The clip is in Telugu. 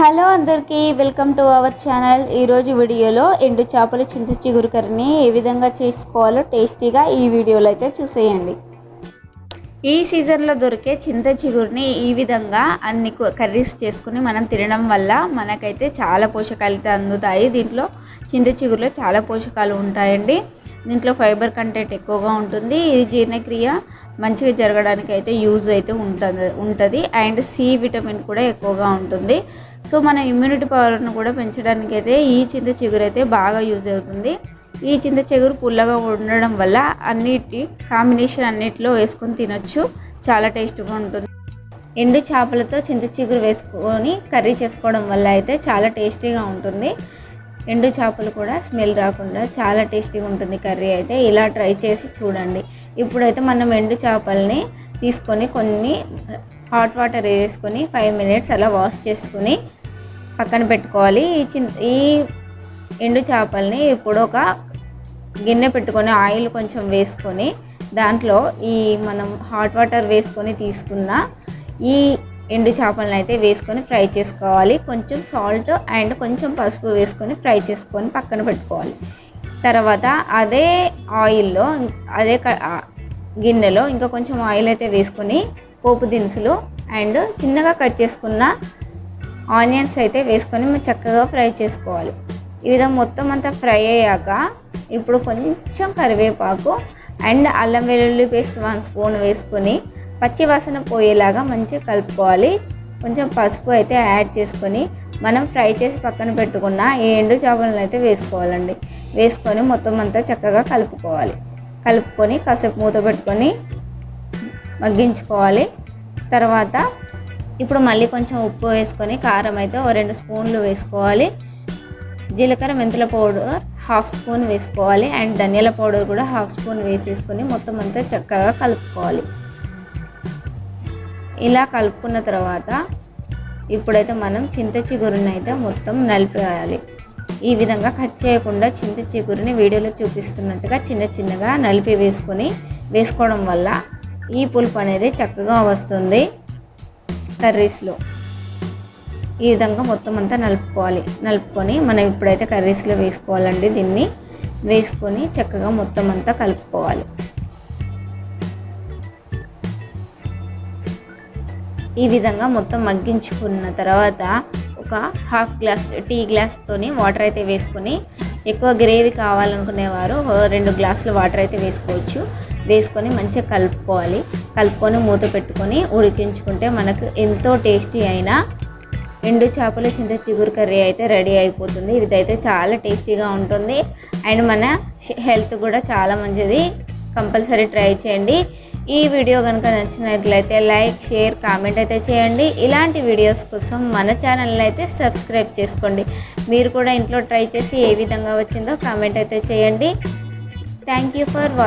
హలో అందరికీ వెల్కమ్ టు అవర్ ఛానల్. ఈరోజు వీడియోలో ఎండు చేపలు చింత చిగురు కర్రీని ఏ విధంగా చేసుకోవాలో టేస్టీగా ఈ వీడియోలో అయితే చూసేయండి. ఈ సీజన్లో దొరికే చింత చిగురిని ఈ విధంగా అన్ని కర్రీస్ చేసుకుని మనం తినడం వల్ల మనకైతే చాలా పోషకాలు అయితే అందుతాయి. దీంట్లో చింత చిగురులో చాలా పోషకాలు ఉంటాయండి. దీంట్లో ఫైబర్ కంటెంట్ ఎక్కువగా ఉంటుంది. ఇది జీర్ణక్రియ మంచిగా జరగడానికి అయితే యూజ్ అయితే ఉంటుంది ఉంటుంది. అండ్ సి విటమిన్ కూడా ఎక్కువగా ఉంటుంది. సో మన ఇమ్యూనిటీ పవర్ను కూడా పెంచడానికి అయితే ఈ చింత చిగురు అయితే బాగా యూజ్ అవుతుంది. ఈ చింత చిగురు పుల్లగా ఉండడం వల్ల అన్నిటి కాంబినేషన్ అన్నిటిలో వేసుకొని తినొచ్చు. చాలా టేస్ట్గా ఉంటుంది. ఎండు చేపలతో చింత చిగురు వేసుకొని కర్రీ చేసుకోవడం వల్ల అయితే చాలా టేస్టీగా ఉంటుంది. ఎండు చేపలు కూడా స్మెల్ రాకుండా చాలా టేస్టీగా ఉంటుంది కర్రీ అయితే. ఇలా ట్రై చేసి చూడండి. ఇప్పుడైతే మనం ఎండు చేపల్ని తీసుకొని కొన్ని హాట్ వాటర్ వేసుకొని ఫైవ్ మినిట్స్ అలా వాష్ చేసుకొని పక్కన పెట్టుకోవాలి. ఈ చి ఈ ఎండు చేపల్ని ఇప్పుడు ఒక గిన్నె పెట్టుకొని ఆయిల్ కొంచెం వేసుకొని దాంట్లో ఈ మనం హాట్ వాటర్ వేసుకొని తీసుకున్న ఈ ఎండు చేపలను అయితే వేసుకొని ఫ్రై చేసుకోవాలి. కొంచెం సాల్ట్ అండ్ కొంచెం పసుపు వేసుకొని ఫ్రై చేసుకొని పక్కన పెట్టుకోవాలి. తర్వాత అదే ఆయిల్లో అదే గిన్నెలో ఇంకా కొంచెం ఆయిల్ అయితే వేసుకొని పోపు దినుసులు అండ్ చిన్నగా కట్ చేసుకున్న ఆనియన్స్ అయితే వేసుకొని చక్కగా ఫ్రై చేసుకోవాలి. ఈ విధంగా మొత్తం అంతా ఫ్రై అయ్యాక ఇప్పుడు కొంచెం కరివేపాకు అండ్ అల్లం వెల్లుల్లి పేస్ట్ వన్ స్పూన్ వేసుకొని పచ్చి వాసన పోయేలాగా మంచిగా కలుపుకోవాలి. కొంచెం పసుపు అయితే యాడ్ చేసుకొని మనం ఫ్రై చేసి పక్కన పెట్టుకున్న ఈ ఎండు చేపలను అయితే వేసుకోవాలండి. వేసుకొని మొత్తం అంతా చక్కగా కలుపుకోవాలి. కలుపుకొని కాసేపు మూత పెట్టుకొని మగ్గించుకోవాలి. తర్వాత ఇప్పుడు మళ్ళీ కొంచెం ఉప్పు వేసుకొని కారం అయితే ఓ రెండు స్పూన్లు వేసుకోవాలి. జీలకర్ర మెంతుల పౌడర్ హాఫ్ స్పూన్ వేసుకోవాలి. అండ్ ధనియాల పౌడర్ కూడా హాఫ్ స్పూన్ వేసేసుకొని మొత్తం అంతా చక్కగా కలుపుకోవాలి. ఇలా కలుపుకున్న తర్వాత ఇప్పుడైతే మనం చింత చిగురుని అయితే మొత్తం నలిపేయాలి. ఈ విధంగా కట్ చేయకుండా చింత చిగురిని వీడియోలో చూపిస్తున్నట్టుగా చిన్న చిన్నగా నలిపి వేసుకొని వేసుకోవడం వల్ల ఈ పులుపు అనేది చక్కగా వస్తుంది కర్రీస్లో. ఈ విధంగా మొత్తం అంతా నలుపుకోవాలి. నలుపుకొని మనం ఇప్పుడైతే కర్రీస్లో వేసుకోవాలండి దీన్ని. వేసుకొని చక్కగా మొత్తం అంతా కలుపుకోవాలి. ఈ విధంగా మొత్తం మగ్గించుకున్న తర్వాత ఒక హాఫ్ గ్లాస్ టీ గ్లాస్తోని వాటర్ అయితే వేసుకొని ఎక్కువ గ్రేవీ కావాలనుకునేవారు రెండు గ్లాసులు వాటర్ అయితే వేసుకోవచ్చు. వేసుకొని మంచిగా కలుపుకోవాలి. కలుపుకొని మూత పెట్టుకొని ఉడికించుకుంటే మనకు ఎంతో టేస్టీ అయిన ఎండు చేపల చింత చిగురు కర్రీ అయితే రెడీ అయిపోతుంది. ఇదైతే చాలా టేస్టీగా ఉంటుంది. అండ్ మన హెల్త్ కూడా చాలా మంచిది. కంపల్సరీ ట్రై చేయండి. ఈ వీడియో కనుక నచ్చినట్లయితే లైక్ షేర్ కామెంట్ అయితే చేయండి. ఇలాంటి వీడియోస్ కోసం మన ఛానల్ని అయితే సబ్స్క్రైబ్ చేసుకోండి. మీరు కూడా ఇంట్లో ట్రై చేసి ఏ విధంగా వచ్చిందో కామెంట్ అయితే చేయండి. Thank you for